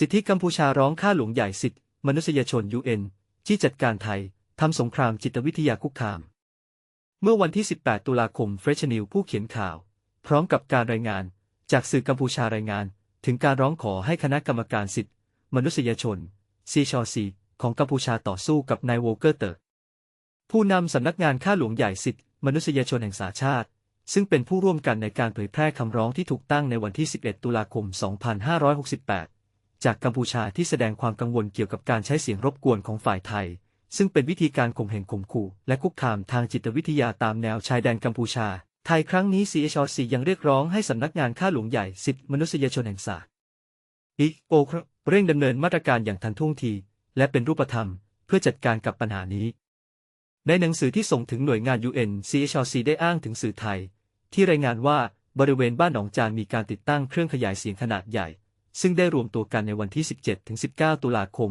สิทธิกัมพูชาร้องข้าหลวงใหญ่สิทธิมนุษยชนยูเอ็นที่จัดการไทยทำสงครามจิตวิทยาคุกคาม เมื่อวันที่ 18 ตุลาคมเฟรชนิวผู้เขียนข่าว พร้อมกับการรายงาน จากสื่อกัมพูชารายงาน ถึงการร้องขอให้คณะกรรมการสิทธิมนุษยชนซีชอซีของกัมพูชาต่อสู้กับนายโวเกอร์เตอร์ผู้นำสำนักงานข้าหลวงใหญ่สิทธิมนุษยชนแห่งสหชาติ ซึ่งเป็นผู้ร่วมกันในการเผยแพร่คำร้องที่ถูกตั้งในวันที่ 11 ตุลาคม 2568 จากกัมพูชาที่แสดงความกังวลเกี่ยวกับการใช้เสียงรบกวนของฝ่ายไทย ซึ่งเป็นวิธีการข่มเหงข่มขู่และคุกคามทางจิตวิทยาตามแนวชายแดนกัมพูชา ไทยครั้งนี้ CHRC ยังเรียกร้องให้สำนักงานข้าหลวงใหญ่สิทธิมนุษยชนแห่งชาติอีโอเร่งดำเนินมาตรการอย่างทันท่วงที และเป็นรูปธรรม เพื่อจัดการกับปัญหานี้ ในหนังสือที่ส่งถึงหน่วยงาน UN CHRC ได้อ้างถึงสื่อไทย ที่รายงานว่าบริเวณบ้านหนองจานมีการติดตั้งเครื่องขยายเสียงขนาดใหญ่ ซึ่งได้รวมตัวกันในวันที่ 17-19 ตุลาคม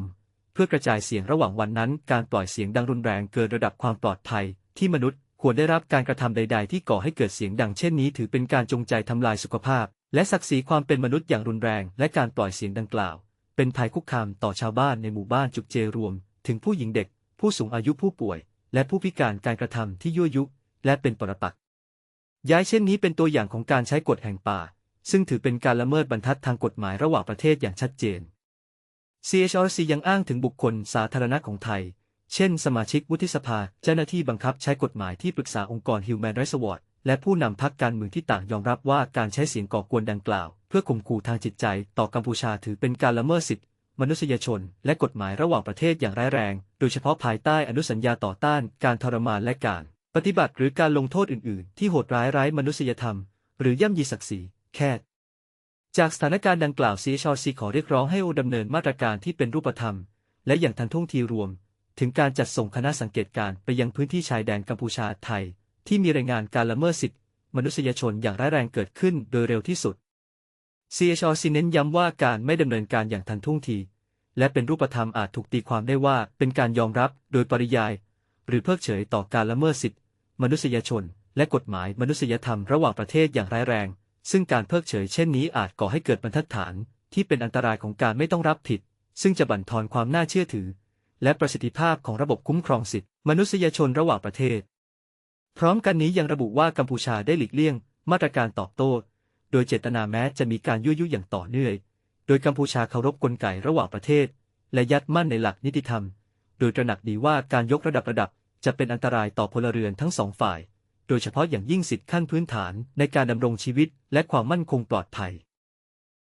เพื่อกระจายเสียงระหว่างวันนั้น การปล่อยเสียงดังรุนแรงเกินระดับความปลอดภัย ที่มนุษย์ควรได้รับการกระทำใด ๆ ที่ก่อให้เกิดเสียงดังเช่นนี้ ถือเป็นการจงใจทำลายสุขภาพ และศักดิ์ศรีความเป็นมนุษย์อย่างรุนแรง และการปล่อยเสียงดังกล่าว เป็นภัยคุกคามต่อชาวบ้านในหมู่บ้านจุกเจรวม ถึงผู้หญิงเด็ก ผู้สูงอายุผู้ป่วย และผู้พิการการกระทำที่ยั่วยุ และเป็นปรปักษ์ย้ายเช่นนี้เป็นตัวอย่างของการใช้กฎแห่งป่า ซึ่งถือเป็นการละเมิดบรรทัดทางกฎหมายระหว่างประเทศอย่างชัดเจน CHRC ยังอ้างถึงบุคคลสาธารณะของไทย เช่น สมาชิกวุฒิสภา เจ้าหน้าที่บังคับใช้กฎหมายที่ปรึกษาองค์กร Human Rights Watch และผู้นำพรรคการเมืองที่ต่างยอมรับว่าการใช้เสียงก่อกวนดังกล่าว เพื่อข่มขู่ทางจิตใจต่อกัมพูชาถือเป็นการละเมิดสิทธิมนุษยชน และกฎหมายระหว่างประเทศอย่างร้ายแรง โดยเฉพาะภายใต้อนุสัญญาต่อต้าน การทรมานและการ ปฏิบัติหรือการลงโทษอื่น ๆ ที่โหดร้ายไร้มนุษยธรรม หรือย่ำยีศักดิ์ศรี แค่จากสถานการณ์ดังกล่าว CHRC ขอเรียกร้องให้โอดำเนินมาตรการที่เป็นรูปธรรม และอย่างทันท่วงทีรวม ถึงการจัดส่งคณะสังเกตการณ์ไปยังพื้นที่ชายแดนกัมพูชาไทย ที่มีรายงานการละเมิดสิทธิมนุษยชนอย่างร้ายแรงเกิดขึ้นโดยเร็วที่สุด CHRC เน้นย้ำว่าการไม่ดำเนินการอย่างทันท่วงที และเป็นรูปธรรมอาจถูกตีความได้ว่าเป็นการยอมรับโดยปริยาย หรือเพิกเฉยต่อการละเมิดสิทธิมนุษยชน และกฎหมายมนุษยธรรมระหว่างประเทศอย่างร้ายแรง ซึ่งการเพิกเฉยเช่นนี้อาจก่อให้เกิดบรรทัดฐานที่เป็นอันตรายของการไม่ต้องรับผิด ซึ่งจะบั่นทอนความน่าเชื่อถือ และประสิทธิภาพของระบบคุ้มครองสิทธิมนุษยชนระหว่างประเทศ พร้อมกันนี้ยังระบุว่ากัมพูชาได้หลีกเลี่ยง มาตรการตอบโต้ โดยเจตนาแม้จะมีการยั่วยุอย่างต่อเนื่องโดยกัมพูชาเคารพกลไกระหว่างประเทศ และยัดมั่นในหลักนิติธรรม โดยตระหนักดีว่าการยกระดับระดับจะเป็นอันตรายต่อพลเรือนทั้งสองฝ่าย โดยเฉพาะอย่างยิ่งสิทธิขั้นพื้นฐานในการดำรงชีวิตและความมั่นคงปลอดภัย